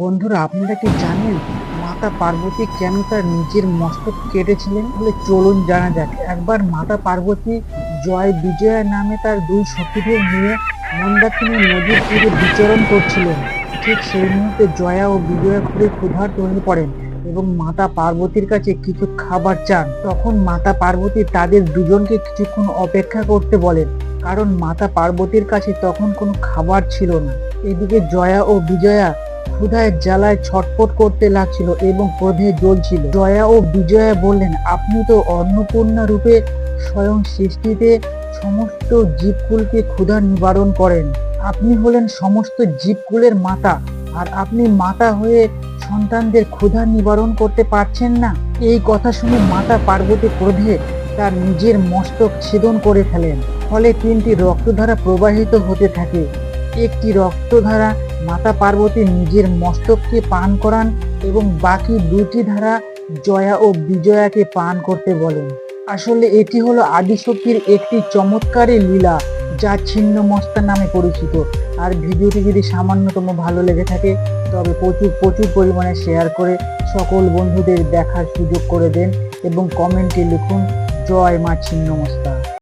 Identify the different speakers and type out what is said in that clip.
Speaker 1: বন্ধুরা, আপনারা কি জানেন মাতা পার্বতী কেন তার নিজের মস্তক কেটেছিলেন বলে চলুন জানা যাক। একবার মাতা পার্বতী জয় বিজয়া নামে তার দুই সখীদের নিয়ে মন্দাকিনী নদীর তীরে বিচরণ করছিলেন। ঠিক সেই মুহূর্তে জয়া ও বিজয়া খুবই ক্ষুধার তৈরি পড়েন এবং মাতা পার্বতীর কাছে কিছু খাবার চান। তখন মাতা পার্বতী তাদের দুজনকে কিছুক্ষণ অপেক্ষা করতে বলেন, কারণ মাতা পার্বতীর কাছে তখন কোনো খাবার ছিল না। এদিকে জয়া ও বিজয়া ক্ষুধায় জ্বালায় ছটফট করতে লাগছিল এবং ক্রোধে জ্বলছিল। জয়া ও বিজয়া বললেন, আপনি তো অন্নপূর্ণা রূপে স্বয়ং সৃষ্টিতে সমস্ত জীবকুলকে ক্ষুধা নিবারণ করেন। আপনি হলেন সমস্ত জীবকুলের মাতা, আর আপনি মাতা হয়ে সন্তানদের ক্ষুধা নিবারণ করতে পারছেন না। এই কথা শুনে মাতা পার্বতী ক্রোধে তার নিজের মস্তক ছেদন করে ফেলেন। ফলে তিনটি রক্তধারা প্রবাহিত হতে থাকে। একটি রক্তধারা মাতা পার্বতী নিজের মস্তককে পান করান এবং বাকি দুটি ধারা জয়া ও বিজয়াকে পান করতে বলেন। আসলে এটি হলো আদিশক্তির একটি চমৎকারী লীলা যা ছিন্ন মস্তা নামে পরিচিত। আর ভিডিওটি যদি সামান্যতম ভালো লেগে থাকে, তবে প্রচুর প্রচুর পরিমাণে শেয়ার করে সকল বন্ধুদের দেখার সুযোগ করে দেন এবং কমেন্টে লিখুন, জয় মা ছিন্ন মস্তা